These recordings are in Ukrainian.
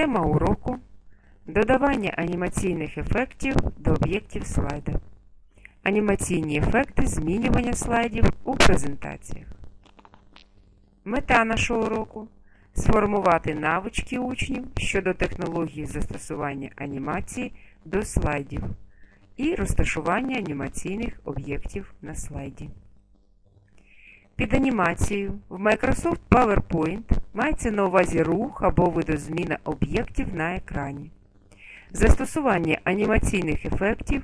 Тема уроку Додавання анімаційних ефектів до об'єктів слайда. Анімаційні ефекти змінювання слайдів у презентаціях. Мета нашого уроку сформувати навички учнів щодо технології застосування анімації до слайдів і розташування анімаційних об'єктів на слайді. Під анімацією в Microsoft PowerPoint мається на увазі рух або видозміна об'єктів на екрані. Застосування анімаційних ефектів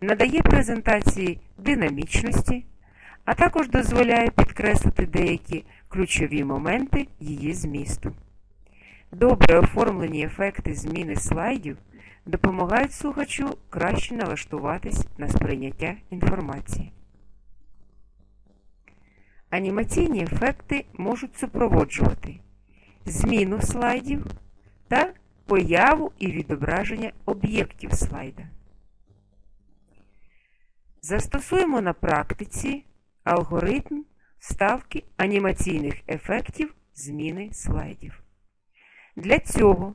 надає презентації динамічності, а також дозволяє підкреслити деякі ключові моменти її змісту. Добре оформлені ефекти зміни слайдів допомагають слухачу краще налаштуватись на сприйняття інформації. Анімаційні ефекти можуть супроводжувати зміну слайдів та появу і відображення об'єктів слайда. Застосуємо на практиці алгоритм ставки анімаційних ефектів зміни слайдів. Для цього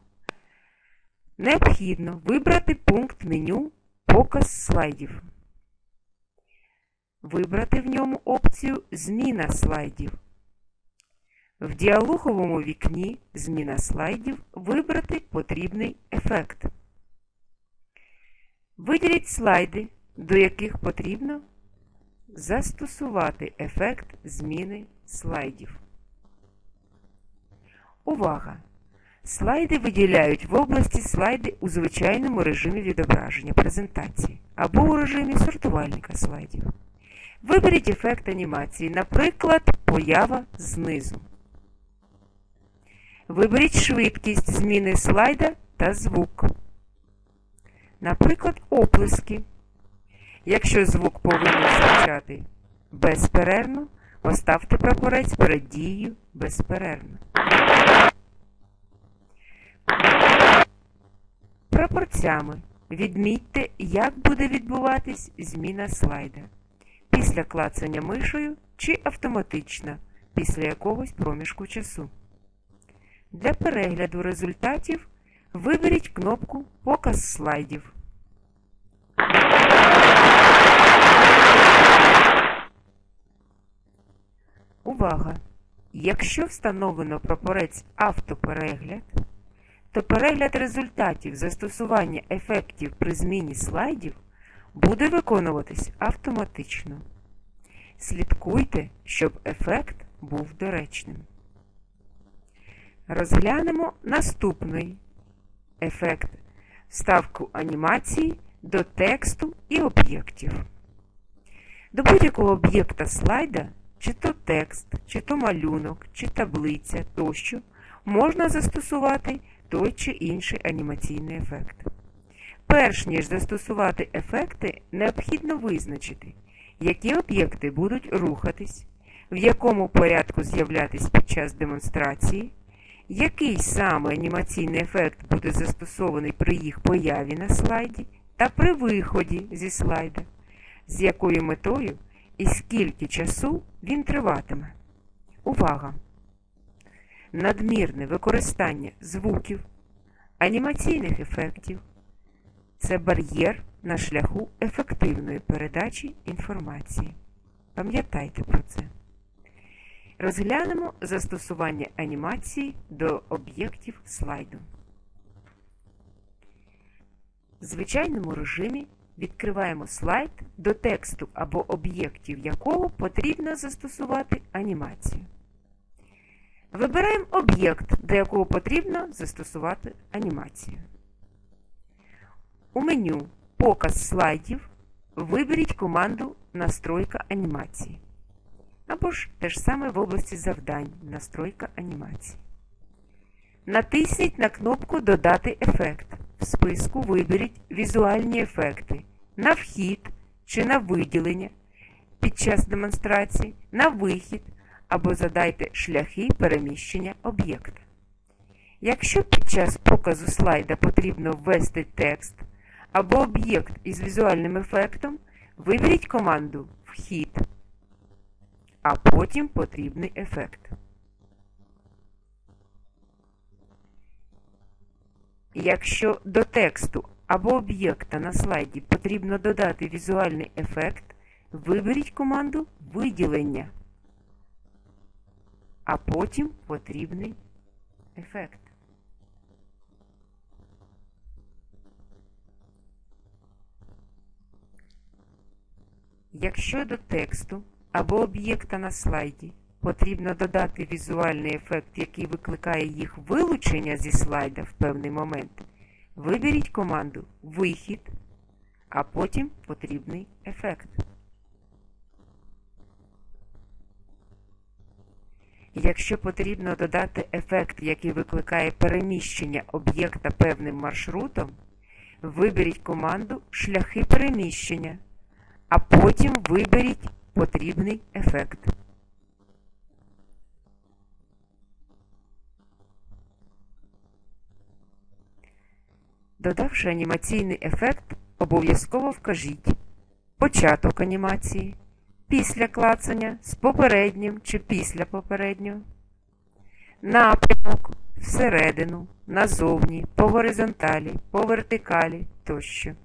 необхідно вибрати пункт меню Показ слайдів. Вибрати в ньому опцію Зміна слайдів. В діалоговому вікні Зміна слайдів вибрати потрібний ефект. Виділіть слайди, до яких потрібно застосувати ефект зміни слайдів. Увага! Слайди виділяють в області слайди у звичайному режимі відображення презентації або у режимі сортувальника слайдів. Виберіть ефект анімації, наприклад, поява знизу. Виберіть швидкість зміни слайда та звук. Наприклад, оплески. Якщо звук повинен звучати безперервно, поставте прапорець перед дією безперервно. Прапорцями відмітьте, як буде відбуватись зміна слайда. Після клацання мишою чи автоматично після якогось проміжку часу. Для перегляду результатів виберіть кнопку Показ слайдів. Увага! Якщо встановлено прапорець автоперегляд, то перегляд результатів застосування ефектів при зміні слайдів буде виконуватись автоматично. Слідкуйте, щоб ефект був доречним. Розглянемо наступний ефект вставку анімації до тексту і об'єктів. До будь-якого об'єкта слайда, чи то текст, чи то малюнок, чи таблиця тощо, можна застосувати той чи інший анімаційний ефект. Перш ніж застосувати ефекти, необхідно визначити, які об'єкти будуть рухатись, в якому порядку з'являтись під час демонстрації, який саме анімаційний ефект буде застосований при їх появі на слайді та при виході зі слайда, з якою метою і скільки часу він триватиме. Увага! Надмірне використання звуків, анімаційних ефектів це бар'єр на шляху ефективної передачі інформації. Пам'ятайте про це. Розглянемо застосування анімації до об'єктів слайду. В звичайному режимі відкриваємо слайд до тексту або об'єктів якого потрібно застосувати анімацію. Вибираємо об'єкт, до якого потрібно застосувати анімацію. У меню Показ слайдів виберіть команду Настройка анімації. Або ж те ж саме в області завдань Настройка анімації. Натисніть на кнопку Додати ефект. В списку виберіть візуальні ефекти на вхід чи на виділення під час демонстрації, на вихід або задайте шляхи переміщення об'єкта. Якщо під час показу слайда потрібно ввести текст або об'єкт із візуальним ефектом, виберіть команду Вхід, а потім потрібний ефект. Якщо до тексту або об'єкта на слайді потрібно додати візуальний ефект, виберіть команду Виділення, а потім потрібний ефект. Якщо до тексту або об'єкта на слайді потрібно додати візуальний ефект, який викликає їх вилучення зі слайда в певний момент, виберіть команду Вихід, а потім потрібний ефект. Якщо потрібно додати ефект, який викликає переміщення об'єкта певним маршрутом, виберіть команду Шляхи переміщення, а потім виберіть потрібний ефект. Додавши анімаційний ефект, обов'язково вкажіть початок анімації, після клацання з попереднім чи після попереднього, напрямок всередину, назовні, по горизонталі, по вертикалі тощо.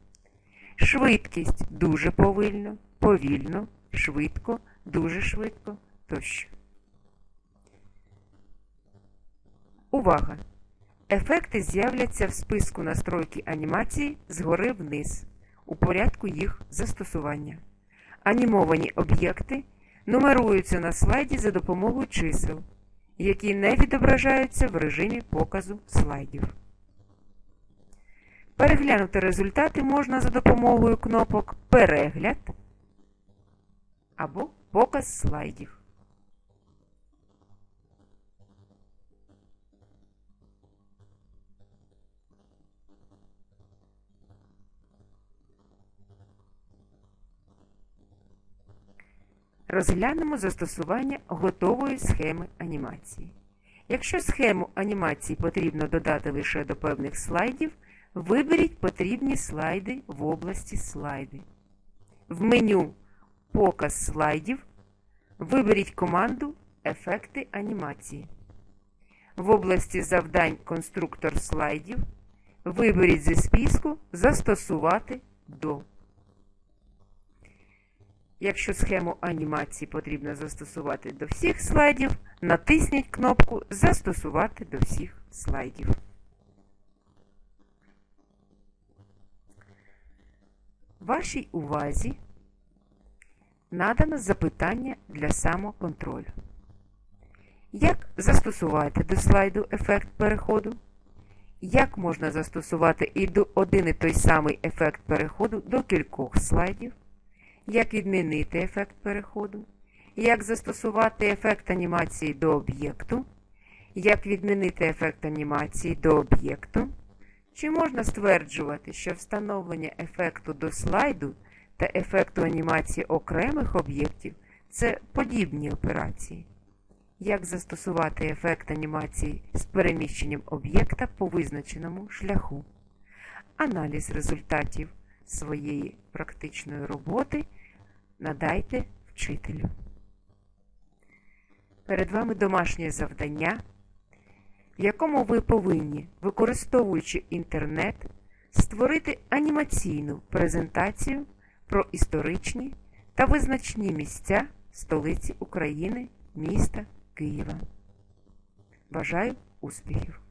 Швидкість дуже повільно, повільно, швидко, дуже швидко тощо. Увага! Ефекти з'являться в списку настройки анімації згори вниз у порядку їх застосування. Анімовані об'єкти нумеруються на слайді за допомогою чисел, які не відображаються в режимі показу слайдів. Переглянути результати можна за допомогою кнопок Перегляд або Показ слайдів. Розглянемо застосування готової схеми анімації. Якщо схему анімації потрібно додати лише до певних слайдів, виберіть потрібні слайди в області Слайди. В меню Показ слайдів виберіть команду Ефекти анімації. В області завдань Конструктор слайдів виберіть зі списку Застосувати до. Якщо схему анімації потрібно застосувати до всіх слайдів, натисніть кнопку Застосувати до всіх слайдів. Вашій увазі надано запитання для самоконтролю. Як застосувати до слайду ефект переходу? Як можна застосувати і до один і той самий ефект переходу до кількох слайдів? Як відмінити ефект переходу? Як застосувати ефект анімації до об'єкту? Як відмінити ефект анімації до об'єкту? Чи можна стверджувати, що встановлення ефекту до слайду та ефекту анімації окремих об'єктів це подібні операції? Як застосувати ефект анімації з переміщенням об'єкта по визначеному шляху? Аналіз результатів своєї практичної роботи надайте вчителю. Перед вами домашнє завдання, в якому ви повинні, використовуючи інтернет, створити анімаційну презентацію про історичні та визначні місця столиці України, міста Києва. Бажаю успіхів!